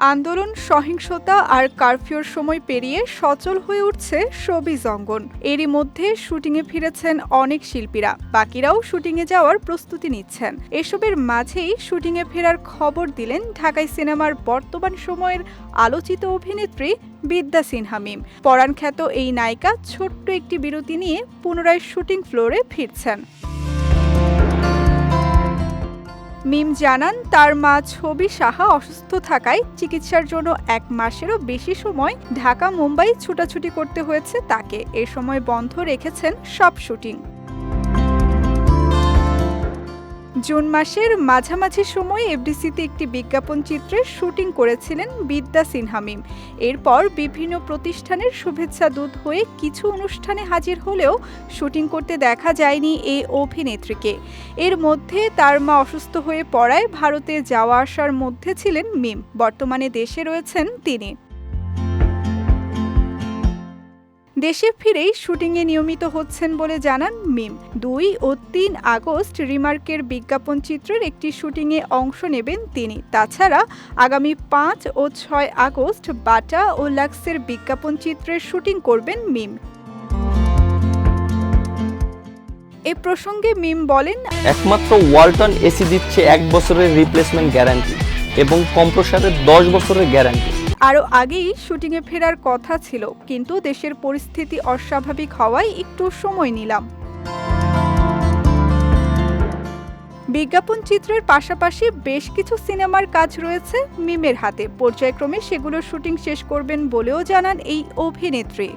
আন্দোলন, সহিংসতা আর কারফিউর সময় পেরিয়ে সচল হয়ে উঠছে শোবিজ অঙ্গন। এরই মধ্যে শুটিংয়ে ফিরেছেন অনেক শিল্পীরা। বাকিরাও শুটিংয়ে যাওয়ার প্রস্তুতি নিচ্ছেন। এসবের মাঝেই শুটিংয়ে ফেরার খবর দিলেন ঢাকাই সিনেমার বর্তমান সময়ের আলোচিত অভিনেত্রী বিদ্যা সিনহা মিম। পরাণ খ্যাত এই নায়িকা ছোট্ট একটি বিরতি নিয়ে পুনরায় শুটিং ফ্লোরে ফিরছেন। মিম জানান, তার মা ছবি সাহা অসুস্থ থাকায় চিকিৎসার জন্য এক মাসেরও বেশি সময় ঢাকা মুম্বাই ছুটাছুটি করতে হয়েছে তাকে। এ সময় বন্ধ রেখেছেন সব শুটিং। জুন মাসের মাঝামাঝি সময়ে এফডিসিতে একটি বিজ্ঞাপন চিত্রের শুটিং করেছিলেন বিদ্যা সিনহা মিম। এরপর বিভিন্ন প্রতিষ্ঠানের শুভেচ্ছা দূত হয়ে কিছু অনুষ্ঠানে হাজির হলেও শুটিং করতে দেখা যায়নি এই অভিনেত্রীকে। এর মধ্যে তার মা অসুস্থ হয়ে পড়ায় ভারতে যাওয়া আসার মধ্যে ছিলেন মিম। বর্তমানে দেশে রয়েছেন তিনি। দেশে ফিরেই শুটিংয়ে নিয়মিত হচ্ছেন বলে জানান মিম। দুই ও তিন আগস্ট রিমার্কের বিজ্ঞাপন চিত্রের একটি শুটিংয়ে অংশ নেবেন তিনি। তাছাড়া আগামী পাঁচ ও ছয় আগস্ট বাটা ও লাক্সের বিজ্ঞাপন চিত্রের শুটিং করবেন মিম। এ প্রসঙ্গে মিম বলেন, একমাত্র ওয়ালটন এসি দিচ্ছে এক বছরের রিপ্লেসমেন্ট গ্যারান্টি এবং কম্প্রসারের দশ বছরের গ্যারান্টি আরও আগেই শুটিংয়ে ফেরার কথা ছিল, কিন্তু দেশের পরিস্থিতি অস্বাভাবিক হওয়ায় একটু সময় নিলাম। বিজ্ঞাপন চিত্রের পাশাপাশি বেশ কিছু সিনেমার কাজ রয়েছে মিমের হাতে। পর্যায়ক্রমে সেগুলোর শুটিং শেষ করবেন বলেও জানান এই অভিনেত্রী।